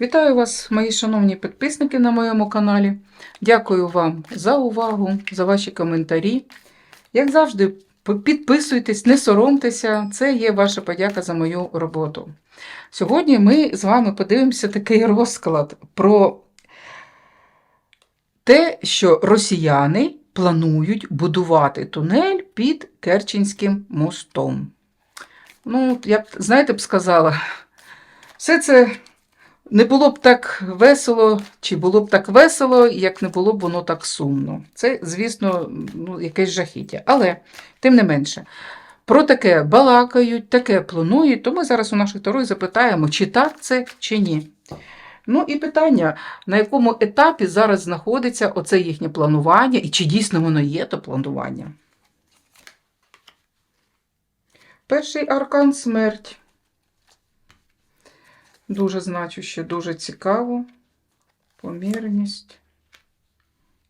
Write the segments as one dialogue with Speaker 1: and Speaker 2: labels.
Speaker 1: Вітаю вас, мої шановні підписники на моєму каналі. Дякую вам за увагу, за ваші коментарі. Як завжди, підписуйтесь, не соромтеся, це є ваша подяка за мою роботу. Сьогодні ми з вами подивимося такий розклад про те, що росіяни планують будувати тунель під Керченським мостом. Ну, я б, знаєте, б сказала, все це не було б так весело, чи було б так весело, як не було б воно так сумно. Це, звісно, ну, якесь жахіття. Але, тим не менше, про таке балакають, таке планують, то ми зараз у наших тарой запитаємо, чи так це, чи ні. Ну і питання, на якому етапі зараз знаходиться оце їхнє планування, і чи дійсно воно є, то планування. Перший аркан смерть. Дуже значуще, дуже цікаво. Помірність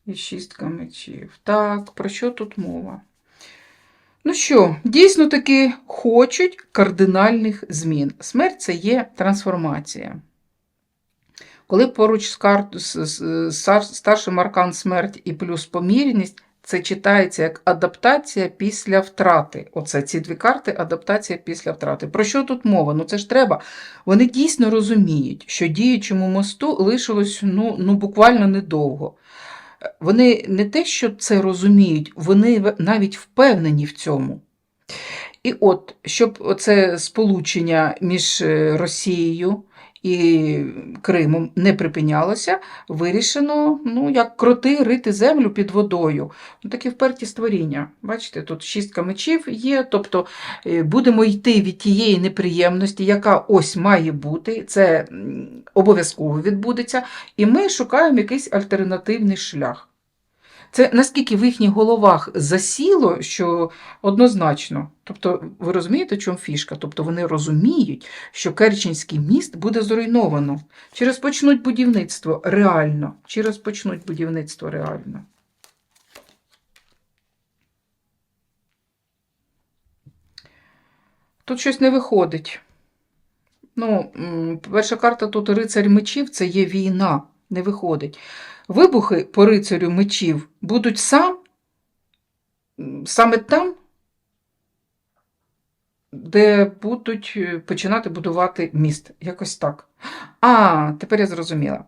Speaker 1: і шістка мечів. Так, про що тут мова? Ну що, дійсно таки хочуть кардинальних змін. Смерть це є трансформація. Коли поруч з, старшим аркан смерть і плюс помірність, це читається як адаптація після втрати. Оце ці дві карти адаптація після втрати. Про що тут мова? Ну це ж треба. Вони дійсно розуміють, що діючому мосту лишилось ну, ну, буквально недовго. Вони не те, що це розуміють, вони навіть впевнені в цьому. І от, щоб це сполучення між е, Росією і Кримом не припинялося, вирішено, ну, як кроти рити землю під водою. Ну, такі вперті створіння. Бачите, тут шістка мечів є, тобто е, будемо йти від тієї неприємності, яка ось має бути, це обов'язково відбудеться, і ми шукаємо якийсь альтернативний шлях. Це наскільки в їхніх головах засіло, що однозначно. Тобто, ви розумієте, в чому фішка? Тобто вони розуміють, що Керченський міст буде зруйновано. Чи розпочнуть будівництво реально? Чи розпочнуть будівництво реально? Тут щось не виходить. Ну, перша карта тут рицарь мечів це є війна, не виходить. Вибухи по рицарю мечів будуть сам, саме там, де будуть е, починати будувати міст. Якось так. А, тепер я зрозуміла.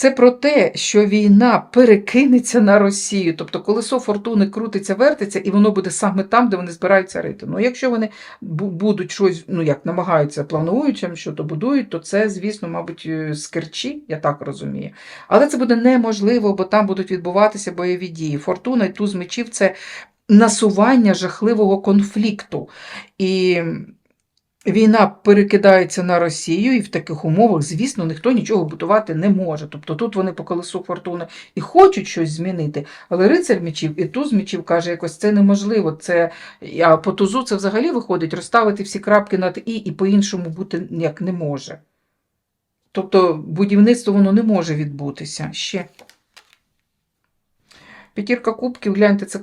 Speaker 1: Це про те, що війна перекинеться на Росію. Тобто колесо фортуни крутиться, вертиться, і воно буде саме там, де вони збираються рити. Ну, якщо вони будуть щось, ну як намагаються, плануючим, що то будують, то це, звісно, мабуть, е, з Керчі, я так розумію. Але це буде неможливо, бо там будуть відбуватися бойові дії. Фортуна і туз мечів це насування жахливого конфлікту. І війна перекидається на Росію, і в таких умовах, звісно, ніхто нічого будувати не може. Тобто тут вони по колесу фортуни і хочуть щось змінити, але рицар мечів і туз мечів каже, якось це неможливо. Це, а по тузу це взагалі виходить розставити всі крапки над і, і по-іншому бути ніяк не може. Тобто будівництво воно не може відбутися ще. П'ятірка кубків, гляньте, це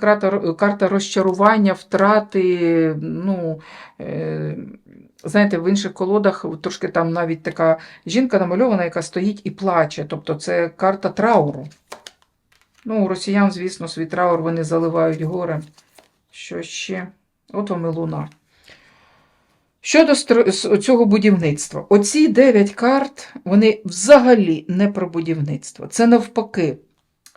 Speaker 1: карта розчарування, втрати. Ну, е, знаєте, в інших колодах трошки там навіть така жінка намальована, яка стоїть і плаче. Тобто це карта трауру. Ну, у росіян, звісно, свій траур вони заливають горем. Що ще? От вам і луна. Щодо цього будівництва, оці 9 карт, вони взагалі не про будівництво. Це навпаки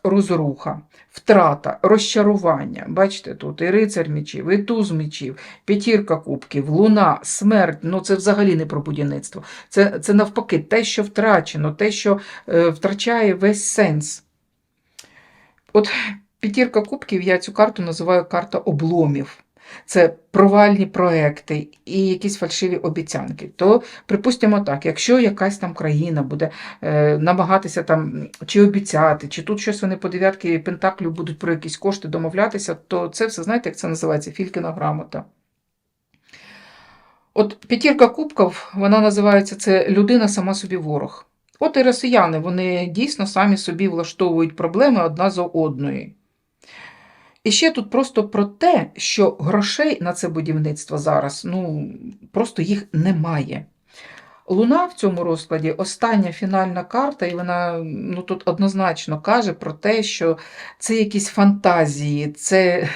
Speaker 1: розруха, втрата, розчарування. Бачите, тут і рицар мечів, і туз мечів, п'ятірка кубків, луна, смерть. Ну це взагалі не про будівництво. Це, це навпаки те, що втрачено, те, що е, втрачає весь сенс. От п'ятірка кубків, я цю карту називаю карта обломів. Це провальні проекти і якісь фальшиві обіцянки. То, припустимо так, якщо якась там країна буде е, намагатися там чи обіцяти, чи тут щось вони по дев'ятки пентаклів будуть про якісь кошти домовлятися, то це все, знаєте, як це називається? Фількіна грамота. От п'ятірка кубків, вона називається це людина сама собі ворог. От і росіяни, вони дійсно самі собі влаштовують проблеми одна за одною. І ще тут просто про те, що грошей на це будівництво зараз, ну, просто їх немає. Луна в цьому розкладі остання фінальна карта, і вона ну, тут однозначно каже про те, що це якісь фантазії, це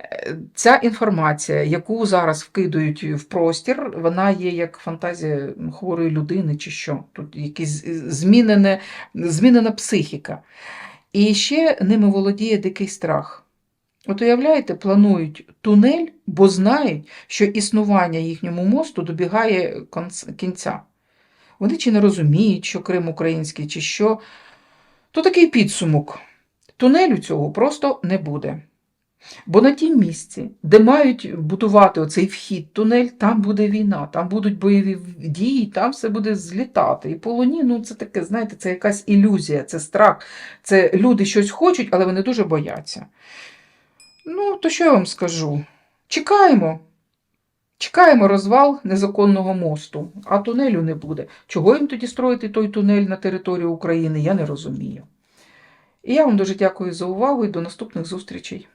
Speaker 1: е, ця інформація, яку зараз вкидають в простір, вона є як фантазія хворої людини чи що. Тут змінене, змінена психіка. І ще ними володіє дикий страх. От уявляєте, планують тунель, бо знають, що існування їхньому мосту добігає кінця. Вони чи не розуміють, що Крим український, чи що. То такий підсумок. Тунелю цього просто не буде. Бо на тім місці, де мають будувати оцей вхід тунель, там буде війна, там будуть бойові дії, там все буде злітати. І по луні, ну це таке, знаєте, це якась ілюзія, це страх. Це люди щось хочуть, але вони дуже бояться. Ну, то що я вам скажу? Чекаємо. Чекаємо розвал незаконного мосту, а тунелю не буде. Чого їм тоді строїти той тунель на територію України, я не розумію. І я вам дуже дякую за увагу і до наступних зустрічей.